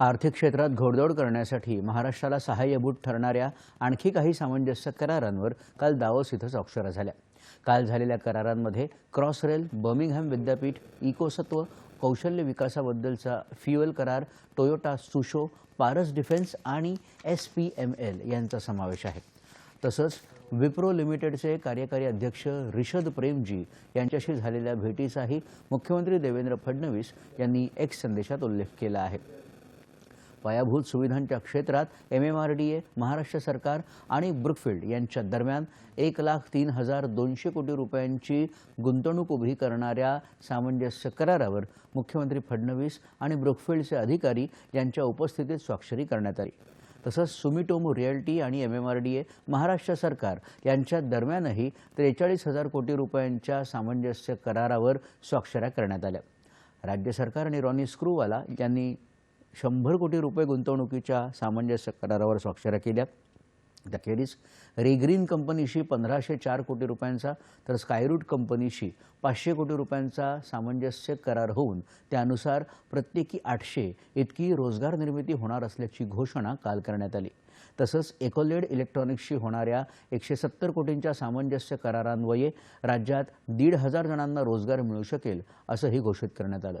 आर्थिक क्षेत्रात घोडदौड करण्यासाठी महाराष्ट्राला सहाय्यभूत ठरणाऱ्या आणखी काही सामंजस्य करारांवर काल दावोस इथं स्वाक्षऱ्या झाल्या. काल झालेल्या करारांमध्ये क्रॉस रेल बर्मिंगहॅम विद्यापीठ इकोसत्व कौशल्य विकासाबद्दलचा फ्युएल करार टोयोटा सुशो पारस डिफेन्स आणि एस पी एम एल यांचा समावेश आहे. तसंच विप्रो लिमिटेडचे कार्यकारी अध्यक्ष रिषद प्रेमजी यांच्याशी झालेल्या भेटीचाही मुख्यमंत्री देवेंद्र फडणवीस यांनी एक्स संदेशात उल्लेख केला आहे. पायाभूत सुविधांच्या क्षेत्रात M M R D A Maharashtra सरकार आणि ब्रुकफिल्ड यांच्या दरम्यान एक लाख तीन हजार दोनशे कोटी रुपयांची गुंतवणूक उभी करणाऱ्या सामंजस्य करारावर मुख्यमंत्री फडणवीस आणि ब्रुकफिल्डचे अधिकारी यांच्या उपस्थितीत स्वाक्षरी करण्यात आली. तसंच सुमिटोमो रिअल्टी आणि M M R D A Maharashtra सरकार यांच्या दरम्यानही त्रेचाळीस हजार कोटी रुपयांच्या सामंजस्य करारावर स्वाक्षऱ्या करण्यात आल्या. राज्य सरकार आणि रॉनी स्क्रूवाला यांनी शंभर कोटी रुपये गुंतवणुकीच्या सामंजस्य करारावर स्वाक्षऱ्या केल्या. त्याखेरीज रेग्रीन कंपनीशी पंधराशे चार कोटी रुपयांचा तर स्कायरूट कंपनीशी पाचशे कोटी रुपयांचा सामंजस्य करार होऊन त्यानुसार प्रत्येकी आठशे इतकी रोजगार निर्मिती होणार असल्याची घोषणा काल करण्यात आली. तसंच एकोलेड इलेक्ट्रॉनिक्सशी होणाऱ्या एकशे सत्तर कोटींच्या सामंजस्य करारान्वये राज्यात दीड हजार जणांना रोजगार मिळू शकेल असंही घोषित करण्यात आलं.